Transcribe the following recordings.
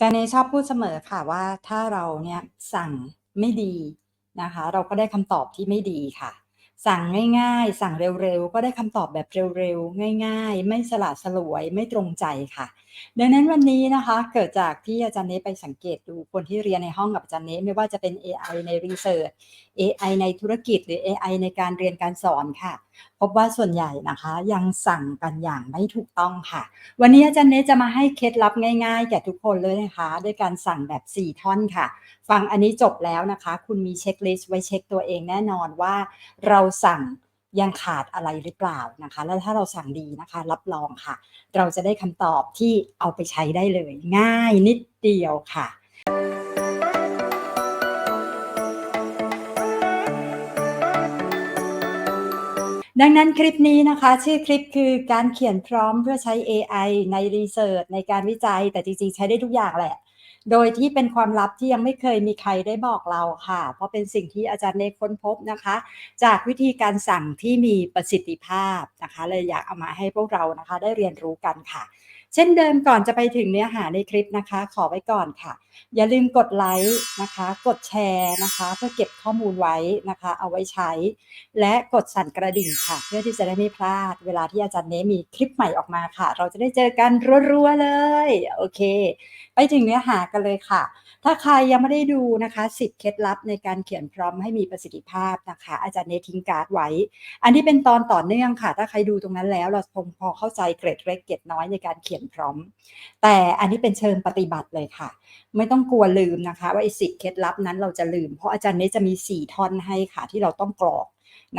จาเนชอบพูดเสมอค่ะว่าถ้าเราเนี่ยสั่งไม่ดีนะคะ เราก็ได้คำตอบที่ไม่ดีค่ะ สั่งง่ายๆ สั่งเร็วๆ ก็ได้คำตอบแบบเร็วๆ ง่าย ๆ ไม่สละสลวยไม่ตรงใจค่ะดังนั้นวันนี้นะคะเกิดจากที่อาจารย์เนไปสังเกตดูคนที่เรียนในห้องกับอาจารย์เนไม่ว่าจะเป็น AI ในรีเสิร์ช AI ในธุรกิจหรือ AI ในการเรียนการสอนค่ะ พบว่าส่วนใหญ่นะคะยังสั่งกันอย่างไม่ถูกต้องค่ะ วันนี้อาจารย์เนจะมาให้เคล็ดลับง่ายๆแก่ทุกคนเลยนะคะด้วยการสั่งแบบ 4 ท่อนค่ะ ฟังอันนี้จบแล้วนะคะ คุณมีเช็คลิสต์ไว้เช็คตัวเองแน่นอนว่า เราสั่ง ยังขาดอะไรหรือเปล่านะคะ แล้วถ้าเราสั่งดีนะคะ รับรองค่ะ เราจะได้คำตอบที่เอาไปใช้ได้เลย ง่ายนิดเดียวค่ะดังนั้นคลิปนี้นะคะ ชื่อคลิปคือการเขียนพร้อมเพื่อใช้ AI ในรีเสิร์ชในการวิจัย แต่จริงๆ ใช้ได้ทุกอย่างแหละ โดยที่เป็นความลับที่ยังไม่เคยมีใครได้บอกเราค่ะ เพราะเป็นสิ่งที่อาจารย์เนค้นพบนะคะ จากวิธีการสั่งที่มีประสิทธิภาพนะคะเลยอยากเอามาให้พวกเรานะคะ ได้เรียนรู้กันค่ะ เช่นเดิมก่อนจะไปถึงเนื้อหาในคลิปนะคะ ขอไว้ก่อนค่ะ อย่าลืมกดไลค์นะคะ กดแชร์นะคะ เพื่อเก็บข้อมูลไว้นะคะ เอาไว้ใช้ และกดสั่นกระดิ่งค่ะ เพื่อที่จะได้ไม่พลาด เวลาที่อาจารย์เนมีคลิปใหม่ออกมาค่ะ เราจะได้เจอกันรัวๆเลย โอเค ถึงเนื้อหากันเลยค่ะ ถ้าใครยังไม่ได้ดูนะคะ10เคล็ดลับในการเขียนพร้อมให้มีประสิทธิภาพนะคะ อาจารย์เนทิ้งการ์ดไว้ อันนี้เป็นตอนต่อเนื่องค่ะ ถ้าใครดูตรงนั้นแล้วเราคงพอเข้าใจเกรดเล็กเกรดน้อยในการเขียนพร้อม แต่อันนี้เป็นเชิงปฏิบัติเลยค่ะ ไม่ต้องกลัวลืมนะคะ ว่าไอ้สิเคล็ดลับนั้นเราจะลืม เพราะอาจารย์เนจะมี4ท่อนให้ค่ะ ที่เราต้องกรอก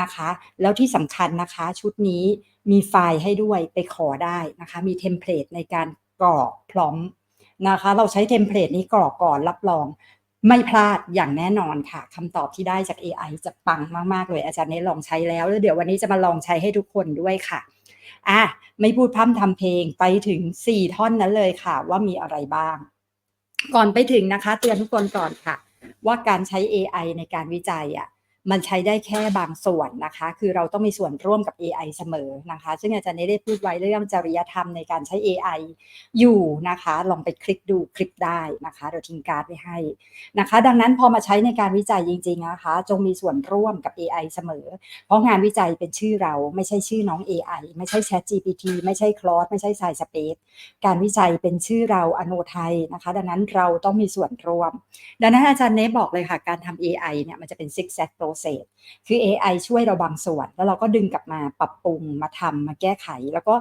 นะคะ แล้วที่สำคัญนะคะชุดนี้มีไฟล์ให้ด้วยไปขอได้นะคะ มีเทมเพลตในการกรอกพร้อม นะคะ เราใช้เทมเพลตนี้กรอกก่อนรับรอง ไม่พลาดอย่างแน่นอนค่ะคำตอบที่ได้จาก AI จะปังมาก ๆ เลยอาจารย์เนลองใช้แล้วแล้วเดี๋ยววันนี้จะมาลองใช้ให้ทุกคนด้วยค่ะอะไม่พูดพร่ำทำเพลงไปถึง 4 ท่อนนั้นเลยค่ะ ว่ามีอะไรบ้าง ก่อนไปถึงนะคะ เตือนทุกคนก่อนค่ะ ว่าการใช้ AI ในการวิจัยอะ มันใช้ได้แค่บางส่วนนะคะ คือเราต้องมีส่วนร่วมกับ AI เสมอนะคะ ซึ่งอาจารย์ได้พูดไว้เรื่องจริยธรรมในการใช้ AI อยู่นะคะ ลองไปคลิกดูคลิปได้นะคะเดี๋ยวทิ้งการ์ดไว้ให้นะคะ ดังนั้นพอมาใช้ในการวิจัยจริงๆนะคะ จงมีส่วนร่วมกับ AI เสมอ เพราะงานวิจัยเป็นชื่อเราไม่ใช่ชื่อน้อง AI ไม่ใช่ Chat GPT ไม่ใช่ Claude ไม่ใช่ Sci Space การวิจัยเป็นชื่อเราอโนไทยนะคะ ดังนั้นเราต้องมีส่วนร่วม ดังนั้นอาจารย์เนบอกเลยค่ะการทำ AI เนี่ยมันจะเป็น zig zag process คือ AI ช่วยเราบางส่วน แล้วเราก็ดึงกลับมาปรับปรุงมาทำมาแก้ไข แล้วก็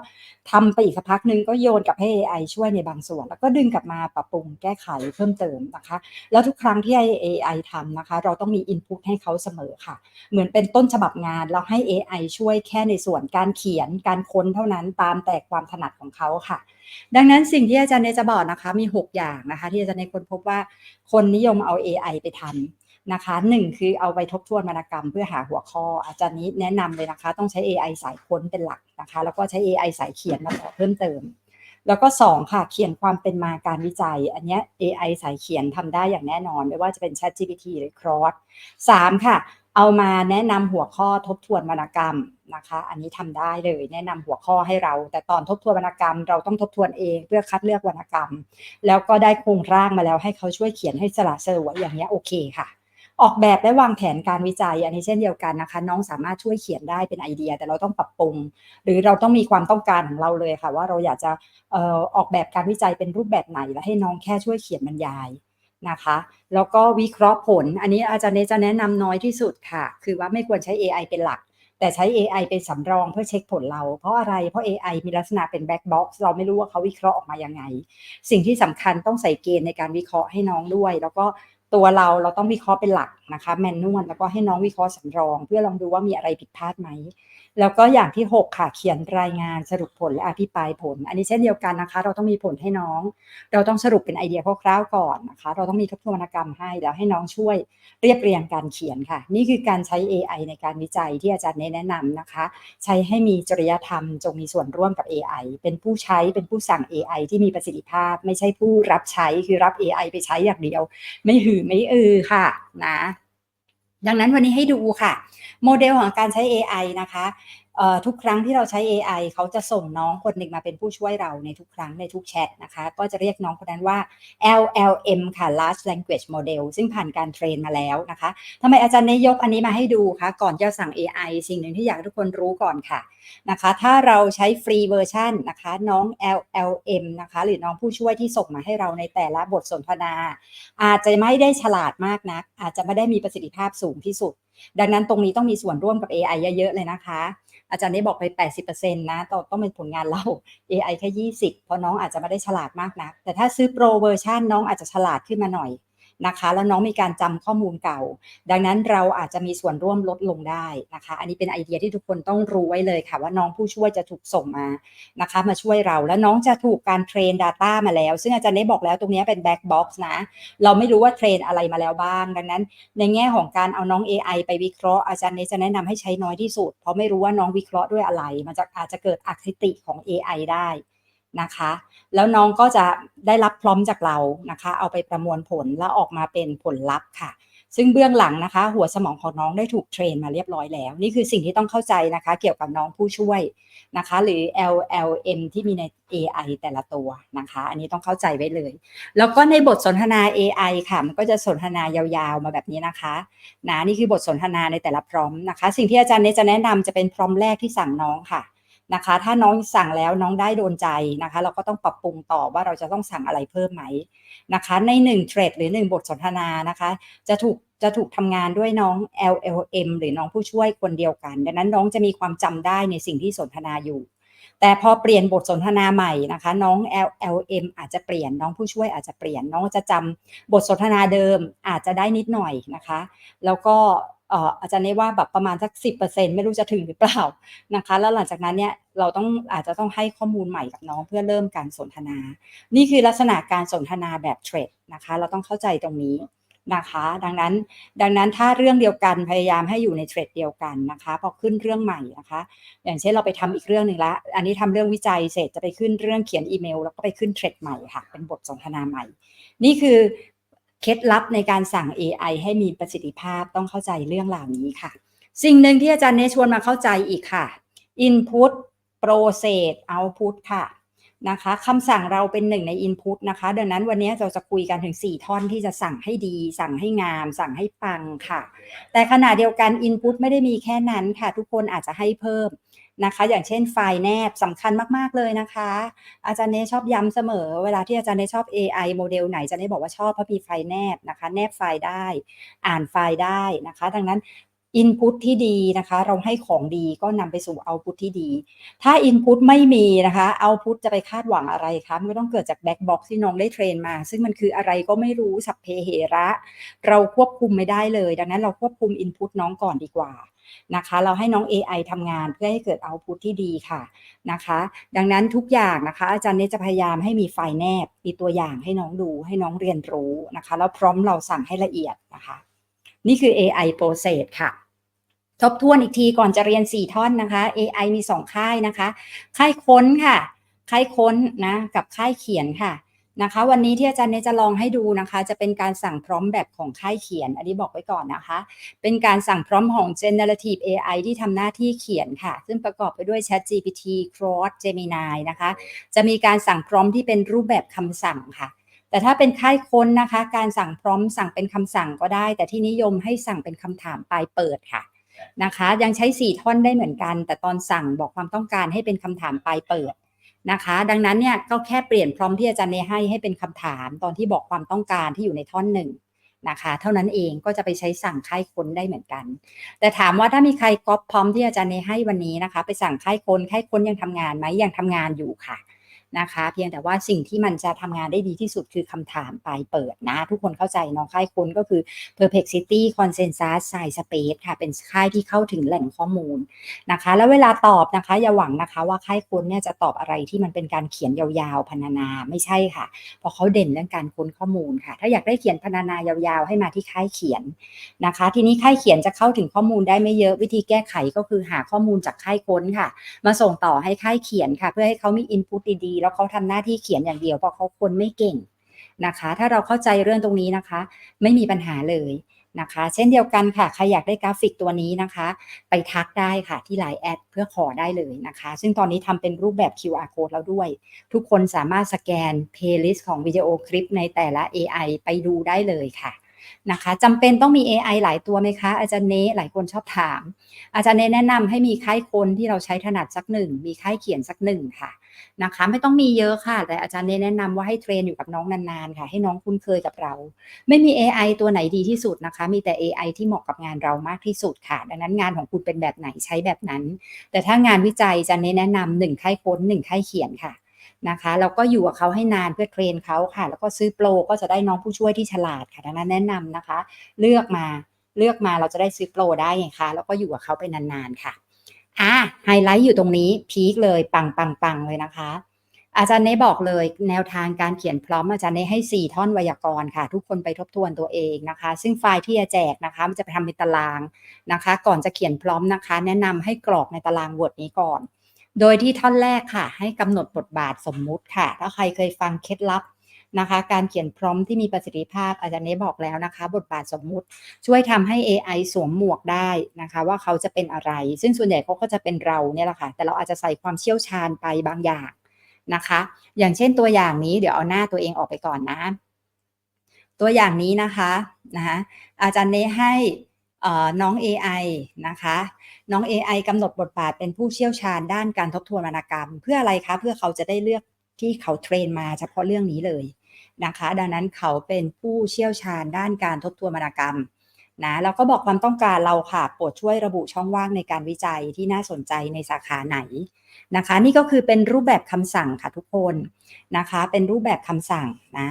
ทำไปอีกสักพักหนึ่งก็โยนกลับให้ AI ช่วยในบางส่วน แล้วก็ดึงกลับมาปรับปรุงแก้ไขเพิ่มเติมนะคะ แล้วทุกครั้งที่ AI ทำนะคะ เราต้องมี input ให้เขาเสมอค่ะ เหมือนเป็นต้นฉบับงานเราให้ AI ช่วยแค่ในส่วนการเขียนการค้นเท่านั้นตามแต่ความถนัดของเขาค่ะ ดังนั้นสิ่งที่อาจารย์เนจะบอกนะคะมี 6 อย่างนะคะ ที่อาจารย์เนคนพบว่าคนนิยมเอา AI ไปทำ นะคะหนึ่งคือเอาไปทบทวนวรรณกรรมเพื่อหาหัวข้อ อาจารย์นี้แนะนำเลยนะคะ ต้องใช้ AI สายค้นเป็นหลักนะคะ แล้วก็ใช้ AI สายเขียนมาต่อเพิ่มเติม แล้วก็ 2 ค่ะเขียนความเป็นมาการวิจัย อันนี้ AI สายเขียนทำได้อย่างแน่นอน ไม่ว่าจะเป็น Chat GPT หรือ Claude 3ค่ะ เอามาแนะนำหัวข้อทบทวนวรรณกรรมนะคะ อันนี้ทำได้เลยแนะนำหัวข้อให้เรา แต่ตอนทบทวนวรรณกรรม เราต้องทบทวนเองเพื่อคัดเลือกวรรณกรรม แล้วก็ได้โครงร่างมาแล้วให้เขาช่วยเขียนให้สละสลวยอย่างเงี้โอเคค่ะ ออกแบบและวางแผนการวิจัย อันนี้เช่นเดียวกันนะคะ น้องสามารถช่วยเขียนได้เป็นไอเดีย แต่เราต้องปรับปรุง หรือเราต้องมีความต้องการของเราเลยค่ะ ว่าเราอยากจะออกแบบการวิจัยเป็นรูปแบบไหน และให้น้องแค่ช่วยเขียนบรรยายนะคะ แล้วก็วิเคราะห์ผล อันนี้อาจารย์เนจะแนะนำน้อยที่สุดค่ะ คือว่าไม่ควรใช้ AI เป็นหลัก แต่ใช้ AI เป็นสำรองเพื่อเช็คผลเรา เพราะอะไร เพราะ AI มีลักษณะเป็นแบ็กบ็อกซ์เราไม่รู้ว่าเขาวิเคราะห์ออกมายังไง สิ่งที่สำคัญต้องใส่เกณฑ์ในการวิเคราะห์ให้น้องด้วย แล้วก็ ตัวเราเราต้องวิเคราะห์เป็นหลักนะคะแมนนวลแล้วก็ให้น้องวิเคราะห์สำรอง เพื่อลองดูว่ามีอะไรผิดพลาดไหม แล้วก็อย่างที่ 6 ค่ะเขียนรายงานสรุปผลและอภิปรายผล อันนี้เช่นเดียวกันนะคะ เราต้องมีผลให้น้อง เราต้องสรุปเป็นไอเดียคร่าวๆก่อนนะคะ เราต้องมีทบทวนวรรณกรรมให้แล้วให้น้องช่วยเรียบเรียงการเขียนค่ะ นี่คือการใช้ AI ในการวิจัยที่อาจารย์แนะนำนะคะ ใช้ให้มีจริยธรรมจงมีส่วนร่วมกับ AI เป็นผู้ใช้เป็นผู้สั่ง AI ที่มีประสิทธิภาพ ไม่ใช่ผู้รับใช้คือรับ AI ไปใช้อย่างเดียว ไม่หือไม่อือค่ะนะ ดังนั้นวันนี้ให้ดูค่ะ โมเดลของการใช้ AI นะคะ ทุกครั้งที่เราใช้ AI เขาจะส่งน้องคนหนึ่งมาเป็นผู้ช่วยเราในทุกครั้งในทุกแชทนะคะ ก็จะเรียกน้องคนนั้นว่า LLM ค่ะ Large Language Model ซึ่งผ่านการเทรนมาแล้วนะคะทำไมอาจารย์นายกอันนี้มาให้ดูคะก่อนจะสั่ง AI สิ่งหนึ่งที่อยากให้ทุกคนรู้ก่อนค่ะนะคะ ถ้าเราใช้ฟรีเวอร์ชันนะคะน้อง LLM นะคะหรือน้องผู้ช่วยที่ส่งมาให้เราในแต่ละบทสนทนา อาจจะไม่ได้ฉลาดมากนัก อาจจะไม่ได้มีประสิทธิภาพสูงที่สุด ดังนั้นตรงนี้ต้องมีส่วนร่วมกับ AI เยอะๆเลยนะคะ อาจารย์ได้บอกไป 80%นะต้องต้องเป็นผลงานเรา AI แค่ 20 เพราะน้องอาจจะไม่ได้ฉลาดมากนัก แต่ถ้าซื้อโปรเวอร์ชันน้องอาจจะฉลาดขึ้นมาหน่อย นะคะ แล้วน้องมีการจำข้อมูลเก่า ดังนั้นเราอาจจะมีส่วนร่วมลดลงได้นะคะ อันนี้เป็นไอเดียที่ทุกคนต้องรู้ไว้เลยค่ะ ว่าน้องผู้ช่วยจะถูกส่งมานะคะ มาช่วยเราแล้วน้องจะถูกการเทรน Data มาแล้ว ซึ่งอาจารย์ได้บอกแล้วตรงนี้เป็นแบ็กบ็อกซ์นะ เราไม่รู้ว่าเทรนอะไรมาแล้วบ้าง ดังนั้น ในแง่ของการเอาน้อง AI ไปวิเคราะห์อาจารย์เนจะแนะนำให้ใช้น้อยที่สุด เพราะไม่รู้ว่าน้องวิเคราะห์ด้วยอะไร มันจะอาจจะเกิดอคติของ AI ได้ นะคะ แล้วน้องก็จะได้รับพร้อมจากเรานะคะ เอาไปประมวลผลแล้วออกมาเป็นผลลัพธ์ค่ะ ซึ่งเบื้องหลังนะคะ หัวสมองของน้องได้ถูกเทรนมาเรียบร้อยแล้ว นี่คือสิ่งที่ต้องเข้าใจนะคะ เกี่ยวกับน้องผู้ช่วยนะคะ หรือ LLM ที่มีใน AI แต่ละตัวนะคะ อันนี้ต้องเข้าใจไว้เลย แล้วก็ในบทสนทนา AI ค่ะ มันก็จะสนทนายาวๆมาแบบนี้นะคะนะนี่คือบทสนทนาในแต่ละพร้อมนะคะ สิ่งที่อาจารย์เนจะแนะนำจะเป็นพร้อมแรกที่สั่งน้องค่ะ นะคะ ถ้าน้องสั่งแล้วน้องได้โดนใจนะคะ เราก็ต้องปรับปรุงต่อว่าเราจะต้องสั่งอะไรเพิ่มไหมนะคะ ใน1เทรดหรือ 1 บทสนทนานะคะ จะถูกจะถูกทำงานด้วยน้อง LLM หรือน้องผู้ช่วยคนเดียวกัน ดังนั้นน้องจะมีความจำได้ในสิ่งที่สนทนาอยู่ แต่พอเปลี่ยนบทสนทนาใหม่นะคะ น้อง LLM อาจจะเปลี่ยนน้องผู้ช่วยอาจจะเปลี่ยน น้องจะจำบทสนทนาเดิมอาจจะได้นิดหน่อยนะคะ แล้วก็ อ่ออาจารย์ได้ว่าแบบประมาณสักสิไม่รู้จะถึงหรือเปล่านะคะ แล้วหลังจากนั้นเนี่ยเราต้องอาจจะต้องให้ข้อมูลใหม่กับน้องเพื่อเริ่มการสนทนา นี่คือลักษณะการสนทนาแบบเทรดนะคะ เราต้องเข้าใจตรงนี้นะคะ ดังนั้นดังนั้นถ้าเรื่องเดียวกันพยายามให้อยู่ในเทรดเดียวกันนะคะพอขึ้นเรื่องใหม่นะคะ อย่างเช่นเราไปทำอีกเรื่องหนึ่งละอันนี้ทำเรื่องวิจัยเสร็จจะไปขึ้นเรื่องเขียนอีเมล แล้วก็ไปขึ้นเทรดใหม่ค่ะเป็นบทสนทนาใหม่ นี่คือ เคล็ดลับในการสั่ง AI ให้มีประสิทธิภาพต้องเข้าใจเรื่องเหล่านี้ค่ะ สิ่งหนึ่งที่อาจารย์เนชวนมาเข้าใจอีกค่ะ Input Process Output ค่ะนะคะคำสั่งเราเป็นหนึ่งใน Input นะคะ ดังนั้นวันนี้เราจะคุยกันถึง 4 ท่อนที่จะสั่งให้ดี สั่งให้งาม สั่งให้ปังค่ะ แต่ขณะเดียวกัน Input ไม่ได้มีแค่นั้นค่ะ ทุกคนอาจจะให้เพิ่ม นะคะ อย่างเช่นไฟล์แนบสำคัญมาก ๆ เลยนะคะ อาจารย์เนชอบย้ำเสมอ เวลาที่อาจารย์เนชอบ AI โมเดลไหนอาจารย์เนบอกว่าชอบเพราะมีไฟล์แนบนะคะ แนบไฟล์ได้ อ่านไฟล์ได้นะคะ ดังนั้น Input ที่ดีนะคะ เราให้ของดีก็นำไปสู่ Output ที่ดี ถ้า Input ไม่มีนะคะ Output จะไปคาดหวังอะไรคะไม่ต้องเกิดจาก Black Box ที่น้องได้เทรนมา ซึ่งมันคืออะไรก็ไม่รู้สัพเพเหระ เราควบคุมไม่ได้เลย ดังนั้นเราควบคุม Input น้องก่อนดีกว่านะคะ เราให้น้อง AI ทำงานเพื่อให้เกิด Output ที่ดีค่ะนะคะ ดังนั้นทุกอย่างนะคะ อาจารย์เนจะพยายามให้มีไฟล์แนบมีตัวอย่างให้น้องดูให้น้องเรียนรู้นะคะแล้วพร้อมเราสั่งให้ละเอียดนะคะ นี่คือ AI process ค่ะทบทวนอีกทีก่อนจะเรียน 4 ท่อนนะคะ AI มี 2 ค่ายนะคะ ค่ายค้นค่ะ ค่ายค้นนะกับค่ายเขียนค่ะนะคะ วันนี้ที่อาจารย์เนี่ยจะลองให้ดูนะคะ จะเป็นการสั่งพร้อมแบบของค่ายเขียน อันนี้บอกไว้ก่อนนะคะ เป็นการสั่งพร้อมของ generative AI ที่ทำหน้าที่เขียนค่ะ ซึ่งประกอบไปด้วย Chat GPT, Claude, Gemini นะคะ จะมีการสั่งพร้อมที่เป็นรูปแบบคำสั่งค่ะ แต่ถ้าเป็นค่ายค้นนะคะ การสั่งพร้อมสั่งเป็นคำสั่งก็ได้ แต่ที่นิยมให้สั่งเป็นคำถามปลายเปิดค่ะนะคะ ยังใช้ 4 ท่อนได้เหมือนกัน แต่ตอนสั่งบอกความต้องการให้เป็นคำถามปลายเปิดนะคะ ดังนั้นเนี่ยก็แค่เปลี่ยนพร้อมที่อาจารย์เนให้ให้เป็นคำถามตอนที่บอกความต้องการที่อยู่ในท่อนหนึ่งนะคะ เท่านั้นเองก็จะไปใช้สั่งค่ายค้นได้เหมือนกัน แต่ถามว่าถ้ามีใครก๊อปพร้อมที่อาจารย์เนให้วันนี้นะคะ ไปสั่งค่ายค้นค่ายค้นยังทำงานไหมยังทำงานอยู่ค่ะ นะคะ เพียงแต่ว่าสิ่งที่มันจะทำงานได้ดีที่สุดคือคำถามปลายเปิดนะ ทุกคนเข้าใจเน้องค่ายค้นก็คือ perplexity consensus science space ค่ะ เป็นค่ายที่เข้าถึงแหล่งข้อมูลนะคะ แล้วเวลาตอบนะคะอย่าหวังนะคะว่าค่ายค้นเนี่ยจะตอบอะไรที่มันเป็นการเขียนยาวๆพรรณนาไม่ใช่ค่ะ เพราะเขาเด่นเรื่องการค้นข้อมูลค่ะ ถ้าอยากได้เขียนพรรณนายาวๆ ให้มาที่ค่ายเขียนนะคะ ทีนี้ค่ายเขียนจะเข้าถึงข้อมูลได้ไม่เยอะวิธีแก้ไขก็คือหาข้อมูลจากค่ายค้นค่ะ มาส่งต่อให้ค่ายเขียนค่ะ เพื่อให้เขามี input ดีแล้วเขาทำหน้าที่เขียนอย่างเดียวเพราะเขาคนไม่เก่งนะคะ ถ้าเราเข้าใจเรื่องตรงนี้นะคะ ไม่มีปัญหาเลยนะคะ เช่นเดียวกันค่ะ ใครอยากได้กราฟิกตัวนี้นะคะ ไปทักได้ค่ะที่ Line แอดเพื่อขอได้เลยนะคะ ซึ่งตอนนี้ทำเป็นรูปแบบ QR code แล้วด้วย ทุกคนสามารถสแกน playlist ของวิดีโอคลิปในแต่ละ AI ไปดูได้เลยค่ะ นะคะจำเป็นต้องมี AI หลายตัวไหมคะ อาจารย์เนหลายคนชอบถาม อาจารย์เนแนะนำให้มีค่ายคนที่เราใช้ถนัดสักหนึ่ง มีค่ายเขียนสักหนึ่งค่ะนะคะไม่ต้องมีเยอะค่ะ แต่อาจารย์เนแนะนำว่าให้เทรนอยู่กับน้องนานๆค่ะ ให้น้องคุ้นเคยกับเรา ไม่มี AI ตัวไหนดีที่สุดนะคะ มีแต่ AI ที่เหมาะกับงานเรามากที่สุดค่ะ ดังนั้นงานของคุณเป็นแบบไหนใช้แบบนั้น แต่ถ้างานวิจัยอาจะแนะนำหนึ่งค่ายค้นหนึ่งค่ายเขียนค่ะ นะคะเราก็อยู่กับเขาให้นานเพื่อเทรนเขาค่ะ แล้วก็ซื้อโปรก็จะได้น้องผู้ช่วยที่ฉลาดค่ะดังนั้นแนะนำนะคะ เลือกมาเลือกมาเราจะได้ซื้อโปรได้ไงคะแล้วก็อยู่กับเขาไปนานๆค่ะอะไฮไลท์อยู่ตรงนี้พีคเลยปังปังปังเลยนะคะ อาจารย์เนบอกเลยแนวทางการเขียนพร้อมอาจารย์เนให้ 4 ท่อนไวยากรณ์ค่ะ ทุกคนไปทบทวนตัวเองนะคะ ซึ่งไฟล์ที่จะแจกนะคะ มันจะไปทำเป็นตารางนะคะ ก่อนจะเขียนพร้อมนะคะ แนะนำให้กรอกในตาราง Word นี้ก่อน โดยที่ท่อนแรกค่ะ ให้กำหนดบทบาทสมมุติค่ะ ถ้าใครเคยฟังเคล็ดลับนะคะ การเขียนพร้อมที่มีประสิทธิภาพอาจารย์เนบอกแล้วนะคะ บทบาทสมมุติช่วยทำให้ AI สวมหมวกได้นะคะ ว่าเขาจะเป็นอะไร ซึ่งส่วนใหญ่เขาก็จะเป็นเราเนี่ยแหละค่ะ แต่เราอาจจะใส่ความเชี่ยวชาญไปบางอย่างนะคะ อย่างเช่นตัวอย่างนี้เดี๋ยวเอาหน้าตัวเองออกไปก่อนนะ ตัวอย่างนี้นะคะนะคะอาจารย์เนให้ น้อง AI นะคะ น้อง AI กำหนดบทบาทเป็นผู้เชี่ยวชาญด้านการทบทวนวรรณกรรม เพื่ออะไรคะ เพื่อเขาจะได้เลือกที่เขาเทรนมาเฉพาะเรื่องนี้เลยนะคะ ดังนั้นเขาเป็นผู้เชี่ยวชาญด้านการทบทวนวรรณกรรมนะแล้วก็บอกความต้องการเราค่ะโปรดช่วยระบุช่องว่างในการวิจัยที่น่าสนใจในสาขาไหนนะคะ นี่ก็คือเป็นรูปแบบคำสั่งค่ะทุกคนนะคะ เป็นรูปแบบคำสั่งนะ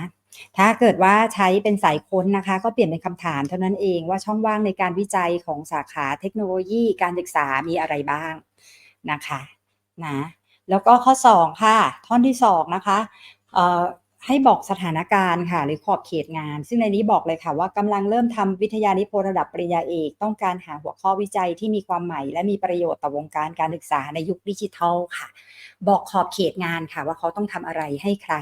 ถ้าเกิดว่าใช้เป็นสายค้นนะคะ ก็เปลี่ยนเป็นคำถามเท่านั้นเองว่าช่องว่างในการวิจัยของสาขาเทคโนโลยีการศึกษามีอะไรบ้างนะคะนะแล้วก็ข้อ 2 ค่ะ ท่อนที่ 2 นะคะให้บอกสถานการณ์ค่ะ หรือขอบเขตงาน ซึ่งในนี้บอกเลยค่ะ ว่ากำลังเริ่มทำวิทยานิพนธ์ระดับปริญญาเอก ต้องการหาหัวข้อวิจัยที่มีความใหม่ และมีประโยชน์ต่อวงการการศึกษาในยุคดิจิทัลค่ะ บอกขอบเขตงานค่ะ ว่าเขาต้องทำอะไรให้ใคร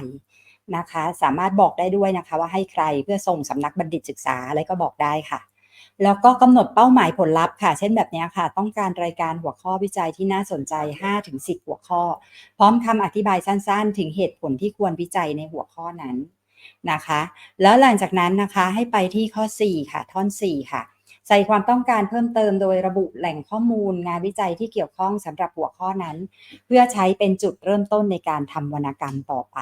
นะคะ สามารถบอกได้ด้วยนะคะว่าให้ใครเพื่อส่งสำนักบัณฑิตศึกษาอะไรก็บอกได้ค่ะ แล้วก็กำหนดเป้าหมายผลลัพธ์ค่ะ เช่นแบบนี้ค่ะ ต้องการรายการหัวข้อวิจัยที่น่าสนใจ 5-10 หัวข้อ พร้อมคำอธิบายสั้นๆ ถึงเหตุผลที่ควรวิจัยในหัวข้อนั้นนะคะ แล้วหลังจากนั้นนะคะให้ไปที่ข้อ 4 ค่ะ ท่อน 4 ค่ะ ใส่ความต้องการเพิ่มเติมโดยระบุแหล่งข้อมูลงานวิจัยที่เกี่ยวข้องสำหรับหัวข้อนั้น เพื่อใช้เป็นจุดเริ่มต้นในการทำวรรณกรรมต่อไป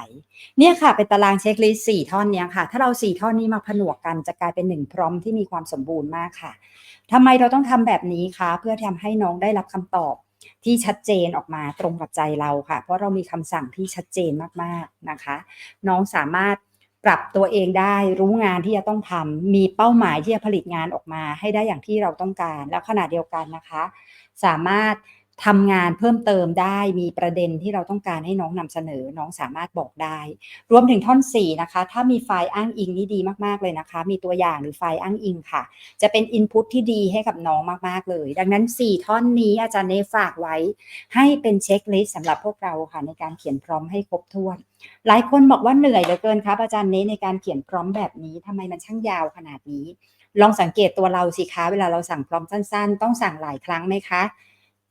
เนี่ยค่ะ เป็นตารางเช็คลิสต์สี่ท่อนเนี้ค่ะ ถ้าเราสี่ท่อนนี้มาผนวกกันจะกลายเป็นหนึ่งพร้อมที่มีความสมบูรณ์มากค่ะทำไมเราต้องทำแบบนี้คะเพื่อทำให้น้องได้รับคำตอบที่ชัดเจนออกมาตรงกับใจเราค่ะ เพราะเรามีคำสั่งที่ชัดเจนมากๆนะคะ น้องสามารถ ปรับตัวเองได้รู้งานที่จะต้องทำมีเป้าหมายที่จะผลิตงานออกมา ให้ได้อย่างที่เราต้องการ แล้วขณะเดียวกันนะคะ สามารถ ทำงานเพิ่มเติมได้มีประเด็นที่เราต้องการให้น้องนำเสนอน้องสามารถบอกได้ รวมถึงท่อน 4 นะคะ ถ้ามีไฟล์อ้างอิงนี่ดีมากๆเลยนะคะ มีตัวอย่างหรือไฟล์อ้างอิงค่ะ จะเป็นอินพุตที่ดีให้กับน้องมากๆเลย ดังนั้น 4 ท่อนนี้อาจารย์เนฝากไว้ ให้เป็นเช็คลิสต์สำหรับพวกเราค่ะ ในการเขียนพร้อมให้ครบถ้วน หลายคนบอกว่าเหนื่อยเหลือเกินครับอาจารย์เนในการเขียนพร้อมแบบนี้ทำไมมันช่างยาวขนาดนี้ ลองสังเกตตัวเราสิคะเวลาเราสั่งพร้อมสั้น ๆ ต้องสั่งหลายครั้งไหมคะ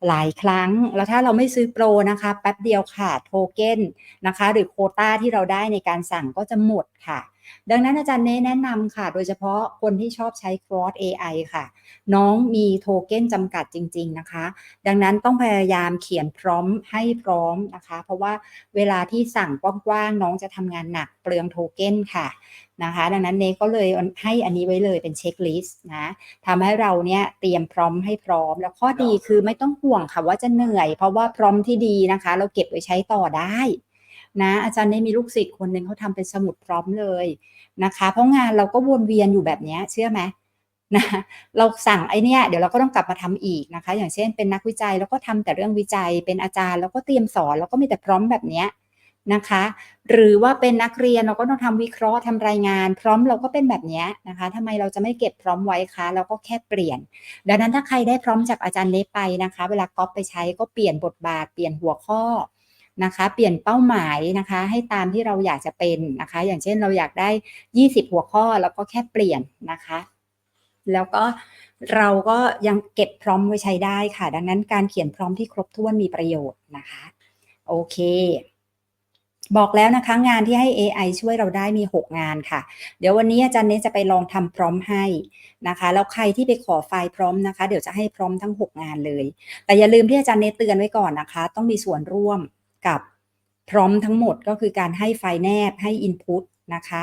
หลายครั้ง แล้วถ้าเราไม่ซื้อโปรนะคะ แป๊บเดียวค่ะ โทเก้นนะคะ หรือโคต้าที่เราได้ในการสั่งก็จะหมดค่ะ ดังนั้นอาจารย์เน้แนะนำค่ะ โดยเฉพาะคนที่ชอบใช้ Cross AI ค่ะ น้องมีโทเก้นจำกัดจริง ๆ นะคะ ดังนั้นต้องพยายามเขียนพร้อมให้พร้อมนะคะ เพราะว่าเวลาที่สั่งกว้างๆน้องจะทำงานหนักเปลืองโทเก้นค่ะนะคะ ดังนั้นเนก็เลยให้อันนี้ไว้เลยเป็นเช็คลิสต์นะทำให้เราเนี่ยเตรียมพร้อมให้พร้อม แล้วข้อดีคือไม่ต้องห่วงค่ะว่าจะเหนื่อย เพราะว่าพร้อมที่ดีนะคะ เราเก็บไว้ใช้ต่อได้ นะ อาจารย์ได้มีลูกศิษย์คนหนึ่งเขาทำเป็นสมุดพร้อมเลยนะคะ เพราะงานเราก็วนเวียนอยู่แบบนี้เชื่อไหมนะเราสั่งไอเนี้ยเดี๋ยวเราก็ต้องกลับมาทำอีกนะคะ อย่างเช่นเป็นนักวิจัยแล้วก็ทำแต่เรื่องวิจัย เป็นอาจารย์แล้วก็เตรียมสอนแล้วก็มีแต่พร้อมแบบเนี้ยนะคะ หรือว่าเป็นนักเรียนเราก็ต้องทำวิเคราะห์ทำรายงาน พร้อมเราก็เป็นแบบนี้นะคะทำไมเราจะไม่เก็บพร้อมไว้คะเราก็แค่เปลี่ยน ดังนั้นถ้าใครได้พร้อมจากอาจารย์เนไปนะคะ เวลาก๊อปไปใช้ก็เปลี่ยนบทบาทเปลี่ยนหัวข้อ นะคะ เปลี่ยนเป้าหมายนะคะ ให้ตามที่เราอยากจะเป็นนะคะ อย่างเช่นเราอยากได้ 20 หัวข้อแล้วก็แค่เปลี่ยนนะคะ แล้วก็เราก็ยังเก็บพร้อมไว้ใช้ได้ค่ะ ดังนั้นการเขียนพร้อมที่ครบถ้วนมีประโยชน์นะคะ โอเคบอกแล้วนะคะงานที่ให้ AI ช่วยเราได้มี 6 งานค่ะ เดี๋ยววันนี้อาจารย์เนสจะไปลองทำพร้อมให้นะคะแล้วใครที่ไปขอไฟล์พร้อมนะคะ เดี๋ยวจะให้พร้อมทั้ง 6 งานเลย แต่อย่าลืมที่อาจารย์เนสเตือนไว้ก่อนนะคะ ต้องมีส่วนร่วม กับพร้อมทั้งหมดก็คือการให้ไฟล์แนบให้ Input นะคะ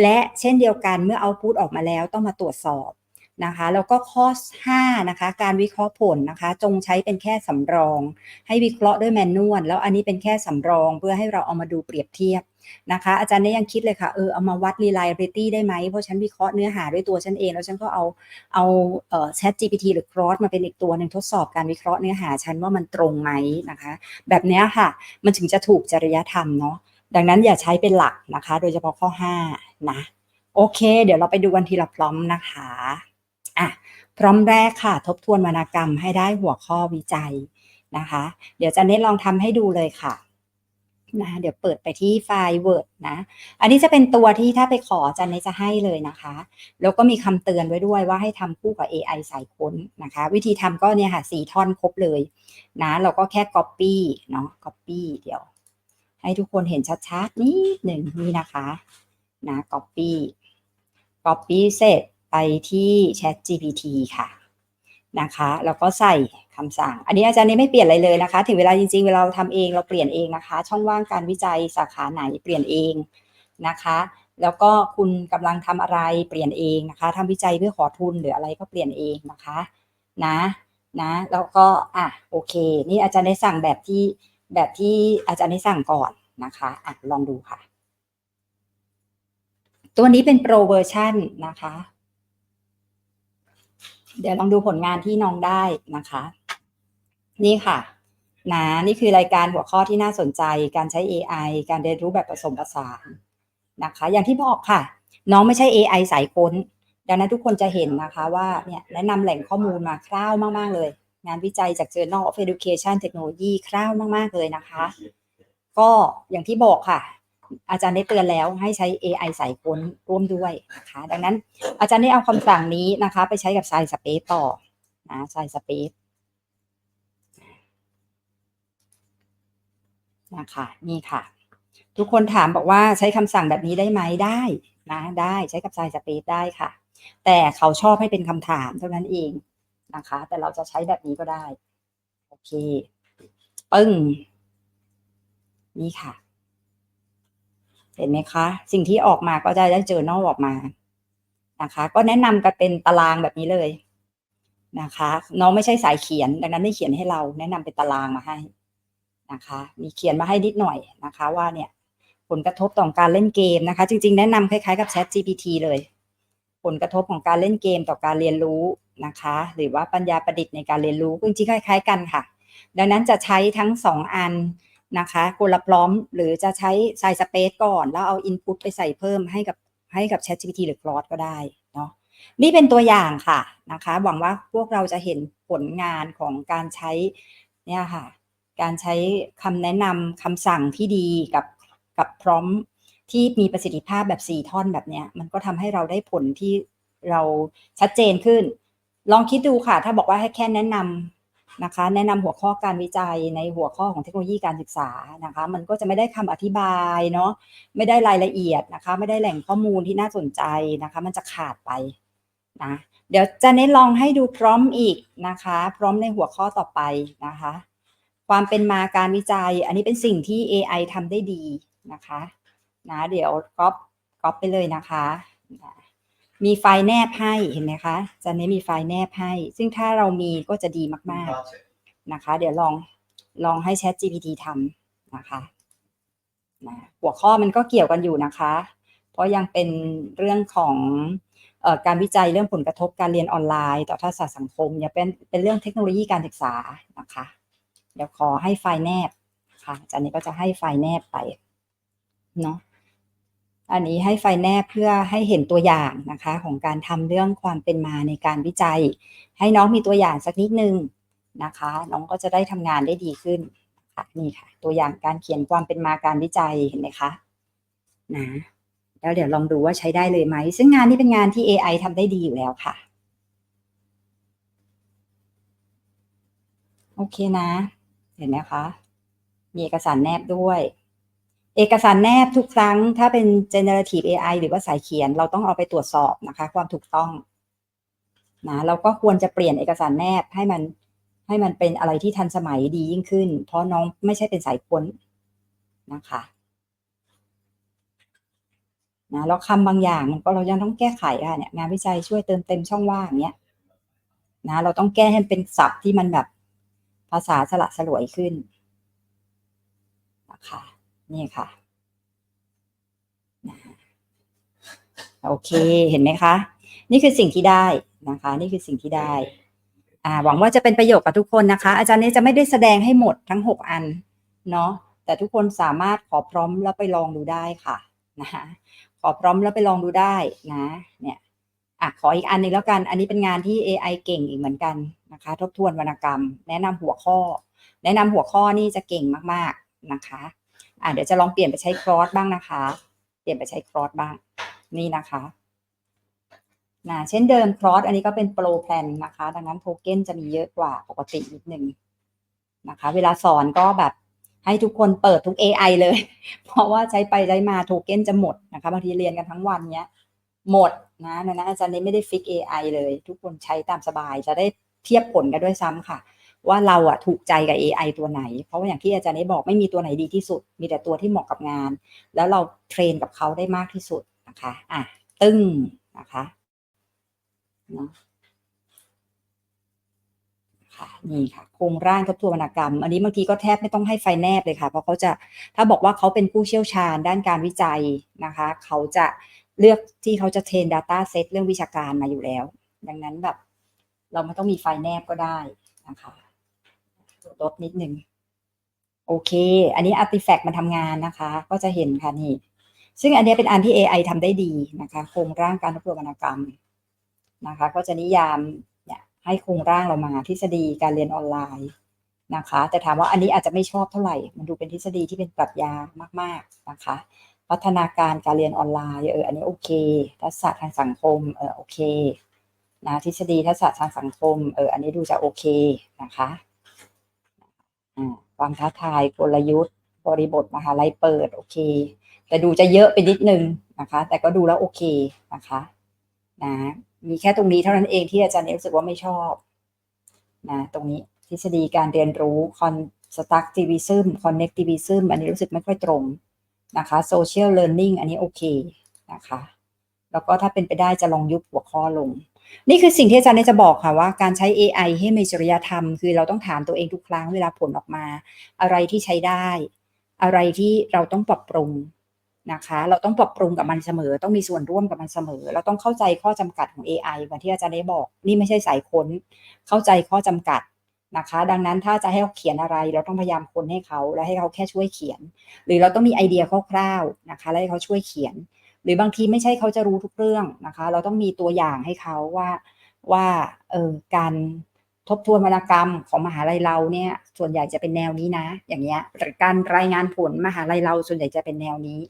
และเช่นเดียวกันเมื่อ Output ออกมาแล้วต้องมาตรวจสอบนะคะแล้วก็ข้อ 5 นะคะ การวิเคราะห์ผลนะคะ จงใช้เป็นแค่สำรอง ให้วิเคราะห์ด้วยแมนนวลแล้วอันนี้เป็นแค่สำรองเพื่อให้เราเอามาดูเปรียบเทียบ นะคะ อาจารย์เนี่ยยังคิดเลยค่ะ เออเอามาวัด reliability ได้ไหม เพราะฉันวิเคราะห์เนื้อหาด้วยตัวฉันเอง แล้วฉันก็เอาเอาเอ่อ Chat GPT หรือ Claude มาเป็นอีกตัวหนึ่งทดสอบการวิเคราะห์เนื้อหาฉันว่ามันตรงไหมนะคะ แบบนี้ค่ะ มันถึงจะถูกจริยธรรมเนาะดังนั้นอย่าใช้เป็นหลักนะคะ โดยเฉพาะข้อ 5 นะ โอเค เดี๋ยวเราไปดูกันทีละพร้อมนะคะอะพร้อมแรกค่ะ ทบทวนวรรณกรรมให้ได้หัวข้อวิจัยนะคะ เดี๋ยวจะเน้นลองทำให้ดูเลยค่ะ นะเดี๋ยวเปิดไปที่ไฟล์ Word นะ อันนี้จะเป็นตัวที่ถ้าไปขออาจันนี้จะให้เลยนะคะ แล้วก็มีคำเตือนไว้ด้วยว่าให้ทำคู่กับ AI สายค้นนะคะ วิธีทำก็เนี่ยค่ะสีท่อนครบเลยนะ เราก็แค่ Copy เนาะ Copy เดี๋ยว ให้ทุกคนเห็นชัดๆนิดหนึ่งนี่นะคะนะ Copy Copy เสร็จไปที่ Chat GPT ค่ะ นะคะ แล้วก็ใส่คำสั่ง อันนี้อาจารย์นี้ไม่เปลี่ยนอะไรเลยนะคะ ถึงเวลาจริงๆ เวลาเราทำเองเราเปลี่ยนเองนะคะ ช่องว่างการวิจัยสาขาไหนเปลี่ยนเองนะคะ แล้วก็คุณกำลังทำอะไรเปลี่ยนเองนะคะทำวิจัยเพื่อขอทุนหรืออะไรก็เปลี่ยนเองนะคะนะนะแล้วก็อะโอเค นี่อาจารย์ได้สั่งแบบที่แบบที่อาจารย์ได้สั่งก่อนนะคะอะลองดูค่ะ ตัวนี้เป็นโปรเวอร์ชันนะคะ เดี๋ยวลองดูผลงานที่น้องได้นะคะ นี่ค่ะนะนี่คือรายการหัวข้อที่น่าสนใจ การใช้ AI การเรียนรู้แบบผสมผสานนะคะ อย่างที่บอกค่ะ น้องไม่ใช่ AI สายค้น ดังนั้นทุกคนจะเห็นนะคะว่าเนี่ยแนะนำแหล่งข้อมูลมาคร่าวมาก ๆ เลย งานวิจัยจาก Journal of Education Technology คร่าวมาก ๆ เลยนะคะ ก็อย่างที่บอกค่ะ อาจารย์ได้เตือนแล้วให้ใช้ AI สายค้นร่วมด้วยนะคะ ดังนั้นอาจารย์ได้เอาคำสั่งนี้นะคะ ไปใช้กับ Science Space ต่อนะ Science Space นะคะนี่ค่ะ ทุกคนถามบอกว่าใช้คำสั่งแบบนี้ได้ไหมได้นะได้ใช้กับ Science Space ได้ค่ะ แต่เขาชอบให้เป็นคำถามเท่านั้นเองนะคะ แต่เราจะใช้แบบนี้ก็ได้ โอเค ปึ้ง นี่ค่ะ เห็นไหมคะ สิ่งที่ออกมาก็จะได้เจอนอออกมานะคะ ก็แนะนำกันเป็นตารางแบบนี้เลยนะคะ น้องไม่ใช่สายเขียนดังนั้นไม่เขียนให้เรา แนะนำเป็นตารางมาให้นะคะ มีเขียนมาให้นิดหน่อยนะคะ ว่าเนี่ยผลกระทบต่อการเล่นเกมนะคะ จริง ๆ แนะนำคล้ายๆกับ Chat GPT เลย ผลกระทบของการเล่นเกมต่อการเรียนรู้นะคะ หรือว่าปัญญาประดิษฐ์ในการเรียนรู้จริงๆคล้าย ๆ กันค่ะ ดังนั้นจะใช้ทั้งสองอัน นะคะคนละพร้อมหรือจะใช้ใส่สเปซก่อน แล้วเอา Input ไปใส่เพิ่มให้กับให้กับ Chat GPT หรือ Claude ก็ได้เนาะนี่เป็นตัวอย่างค่ะนะคะ หวังว่าพวกเราจะเห็นผลงานของการใช้เนี่ยค่ะ การใช้คำแนะนำคำสั่งที่ดีกับกับพร้อมที่มีประสิทธิภาพแบบ 4 ท่อนแบบเนี้ย มันก็ทำให้เราได้ผลที่เราชัดเจนขึ้น ลองคิดดูค่ะ ถ้าบอกว่าให้แค่แนะนำ นะคะแนะนำหัวข้อการวิจัยในหัวข้อของเทคโนโลยีการศึกษานะคะมันก็จะไม่ได้คำอธิบายเนาะไม่ได้รายละเอียดนะคะไม่ได้แหล่งข้อมูลที่น่าสนใจนะคะมันจะขาดไปนะเดี๋ยวจะเน้นลองให้ดูพร้อมอีกนะคะ พร้อมในหัวข้อต่อไปนะคะ ความเป็นมาการวิจัย อันนี้เป็นสิ่งที่ AI ทำได้ดีนะคะนะเดี๋ยวก๊อปก๊อปไปเลยนะคะ มีไฟล์แนบให้เห็นไหมคะจะนี้มีไฟล์แนบให้ ซึ่งถ้าเรามีก็จะดีมากๆนะคะ เดี๋ยวลองลองให้ Chat GPT ทำนะคะนะหัวข้อมันก็เกี่ยวกันอยู่นะคะ เพราะยังเป็นเรื่องของออการวิจัยเรื่องผลกระทบการเรียนออนไลน์ ต่อทักษะสังคมเนี่ยเป็นเป็นเรื่องเทคโนโลยีการศึกษานะคะ เดี๋ยวขอให้ไฟล์แนบค่ะจากนี้ก็จะให้ไฟล์แนบไปเนาะ อันนี้ให้ไฟแนบเพื่อให้เห็นตัวอย่างนะคะของการทำเรื่องความเป็นมาในการวิจัย ให้น้องมีตัวอย่างสักนิดนึงนะคะ น้องก็จะได้ทำงานได้ดีขึ้นนี่ค่ะ ตัวอย่างการเขียนความเป็นมาการวิจัยเห็นไหมคะนะแล้วเดี๋ยวลองดูว่าใช้ได้เลยไหม ซึ่งงานนี้เป็นงานที่ AI ทำได้ดีอยู่แล้วค่ะ โอเคนะ เห็นไหมคะ มีเอกสารแนบด้วย เอกสารแนบทุกครั้งถ้าเป็น generative AI หรือว่าสายเขียน เราต้องเอาไปตรวจสอบนะคะ ความถูกต้องนะเราก็ควรจะเปลี่ยนเอกสารแนบให้มันให้มันเป็นอะไรที่ทันสมัยดียิ่งขึ้น เพราะน้องไม่ใช่เป็นสายค้นนะคะนะแล้วคำบางอย่างมันก็เรายังต้องแก้ไขค่ะเนี่ยงานวิจัยช่วยเติมเต็มช่องว่างเนี้ยนะเราต้องแก้ให้เป็นศัพท์ที่มันแบบภาษาสละสลวยขึ้นนะคะ นี่ค่ะ โอเค เห็นไหมคะ นี่คือสิ่งที่ได้นะคะ นี่คือสิ่งที่ได้อ่าหวังว่าจะเป็นประโยชน์กับทุกคนนะคะ อาจารย์เนี้จะไม่ได้แสดงให้หมดทั้งหกอันเนาะแต่ทุกคนสามารถขอพร้อมแล้วไปลองดูได้ค่ะนะคะขอพร้อมแล้วไปลองดูได้นะ เนี่ยอะขออีกอันหนึงแล้วกัน อันนี้เป็นงานที่ AI เก่งอีกเหมือนกันนะคะ ทบทวนวรรณกรรม แนะนำหัวข้อ แนะนำหัวข้อนี่จะเก่งมาก ๆนะคะ อะเดี๋ยวจะลองเปลี่ยนไปใช้ครอสบ้างนะคะ เปลี่ยนไปใช้ครอสบ้าง นี่นะคะนะเช่นเดิมครอสอันนี้ก็เป็นโปรแพลนนะคะ ดังนั้นโทเก้นจะมีเยอะกว่าปกตินิดนึงนะคะ เวลาสอนก็แบบให้ทุกคนเปิดทุก AI เลย เพราะว่าใช้ไปใช้มาโทเก้นจะหมดนะคะบางทีเรียนกันทั้งวันเนี้ย หมดนะดังนั้นอาจารย์นี้ไม่ได้ฟิก AI เลย ทุกคนใช้ตามสบายจะได้เทียบผลกันด้วยซ้ำค่ะ ว่าเราอะถูกใจกับ AI ตัวไหน เพราะว่าอย่างที่อาจารย์นี้บอกไม่มีตัวไหนดีที่สุด มีแต่ตัวที่เหมาะกับงาน แล้วเราเทรนกับเขาได้มากที่สุดนะคะอะตึ้งนะคะเนาะค่ะนี่ค่ะโครงร่างทบทวนวรรณกรรม อันนี้บางทีก็แทบไม่ต้องให้ไฟแนบเลยค่ะ เพราะเขาจะถ้าบอกว่าเขาเป็นผู้เชี่ยวชาญด้านการวิจัยนะคะ เขาจะเลือกที่เขาจะเทรน Data Set เรื่องวิชาการมาอยู่แล้ว ดังนั้นแบบ เราไม่ต้องมีไฟแนบก็ได้นะคะ ลดนิดนึงโอเค อันนี้ Artifact มันทำงานนะคะ ก็จะเห็นค่ะนี่ ซึ่งอันนี้เป็นอันที่ AI ทำได้ดีนะคะโครงร่างการทบทวนวรรณกรรมนะคะ ก็จะนิยามเนี่ยให้โครงร่างเรามาทฤษฎีการเรียนออนไลน์นะคะ แต่ถามว่าอันนี้อาจจะไม่ชอบเท่าไหร่ มันดูเป็นทฤษฎีที่เป็นปรัชญามาก ๆนะคะ พัฒนาการการเรียนออนไลน์เอออันนี้โอเค ทักษะทางสังคมเออโอเคนะทฤษฎีทักษะทางสังคมเอออันนี้ดูจะโอเคนะคะ ความท้าทายกลยุทธ์ บริบทมหาลัยเปิด โอเค แต่ดูจะเยอะไปนิดนึงนะคะ แต่ก็ดูแล้วโอเคนะคะนะมีแค่ตรงนี้เท่านั้นเองที่อาจารย์รู้สึกว่าไม่ชอบนะตรงนี้ทฤษฎีการเรียนรู้ constructivism connectivism อันนี้รู้สึกไม่ค่อยตรงนะคะ social learning อันนี้โอเคนะคะ แล้วก็ถ้าเป็นไปได้จะลองยุบหัวข้อลง นี่คือสิ่งที่อาจารย์จะบอกค่ะว่าการใช้ AI ให้มีจริยธรรม คือเราต้องถามตัวเองทุกครั้งเวลาผลออกมา อะไรที่ใช้ได้ อะไรที่เราต้องปรับปรุงนะคะ เราต้องปรับปรุงกับมันเสมอ ต้องมีส่วนร่วมกับมันเสมอ เราต้องเข้าใจข้อจำกัดของ AI เหมือนที่อาจารย์ได้บอก นี่ไม่ใช่สายค้น เข้าใจข้อจำกัดนะคะ ดังนั้นถ้าจะให้เขาเขียนอะไร เราต้องพยายามค้นให้เขา แล้วให้เขาแค่ช่วยเขียน หรือเราต้องมีไอเดียคร่าวๆนะคะ แล้วให้เขาช่วยเขียน หรือบางทีไม่ใช่เขาจะรู้ทุกเรื่องนะคะ เราต้องมีตัวอย่างให้เขาว่าว่าเออการทบทวนวรรณกรรมของมหาลัยเราเนี่ยส่วนใหญ่จะเป็นแนวนี้นะ อย่างเงี้ยหรือการรายงานผลมหาลัยเราส่วนใหญ่จะเป็นแนวนี้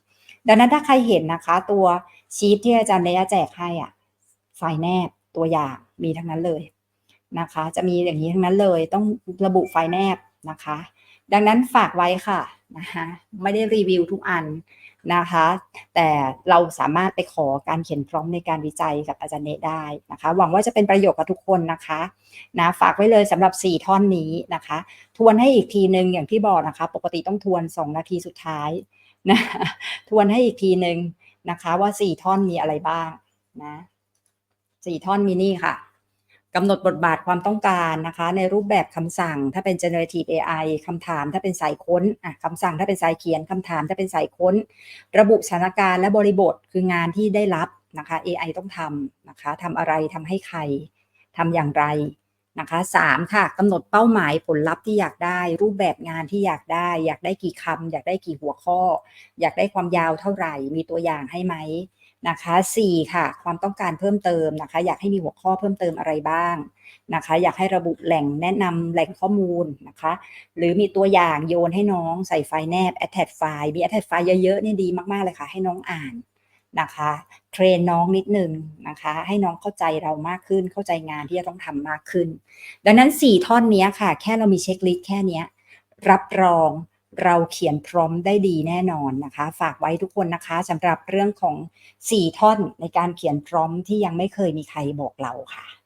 ดังนั้นถ้าใครเห็นนะคะ ตัวชีทที่อาจารย์เนยแจกให้อะไฟแนบตัวอย่างมีทั้งนั้นเลยนะคะ จะมีอย่างนี้ทั้งนั้นเลยต้องระบุไฟแนบนะคะ ดังนั้นฝากไว้ค่ะนะคะไม่ได้รีวิวทุกอัน นะคะ แต่เราสามารถไปขอการเขียนพร้อมในการวิจัยกับอาจารย์เนตได้นะคะ หวังว่าจะเป็นประโยชน์กับทุกคนนะคะนะฝากไว้เลยสำหรับ 4 ท่อนนี้นะคะ ทวนให้อีกทีหนึ่งอย่างที่บอกนะคะ ปกติต้องทวน 2 นาทีสุดท้ายนะทวนให้อีกทีหนึ่งนะคะ ว่า 4 ท่อนมีอะไรบ้างนะสี่ท่อนมีนี่ค่ะ กำหนดบทบาทความต้องการนะคะ ในรูปแบบคำสั่งถ้าเป็น generative AI คำถามถ้าเป็นสายค้นอะคำสั่งถ้าเป็นสายเขียนคำถามถ้าเป็นสายค้น ระบุสถานการณ์และบริบทคืองานที่ได้รับนะคะ AI ต้องทำนะคะทำอะไรทำให้ใครทำอย่างไรนะคะสามค่ะกำหนดเป้าหมายผลลัพธ์ที่อยากได้ รูปแบบงานที่อยากได้ อยากได้กี่คำอยากได้กี่หัวข้อ อยากได้ความยาวเท่าไหร่ มีตัวอย่างให้ไหม นะคะสี่ค่ะ ความต้องการเพิ่มเติมนะคะ อยากให้มีหัวข้อเพิ่มเติมอะไรบ้างนะคะ อยากให้ระบุแหล่งแนะนำแหล่งข้อมูลนะคะ หรือมีตัวอย่างโยนให้น้องใส่ไฟล์แนบ attach ไฟล์มี attach ไฟล์เยอะๆนี่ดีมากๆเลยค่ะ ให้น้องอ่านนะคะ เทรนน้องนิดนึงนะคะ ให้น้องเข้าใจเรามากขึ้น เข้าใจงานที่จะต้องทำมากขึ้น ดังนั้น 4 ท่อนนี้ค่ะ แค่เรามีเช็คลิสต์แค่นี้รับรอง เราเขียนพร้อมได้ดีแน่นอนนะคะ ฝากไว้ทุกคนนะคะสำหรับเรื่องของ 4 ท่อนในการเขียนพร้อมที่ยังไม่เคยมีใครบอกเราค่ะ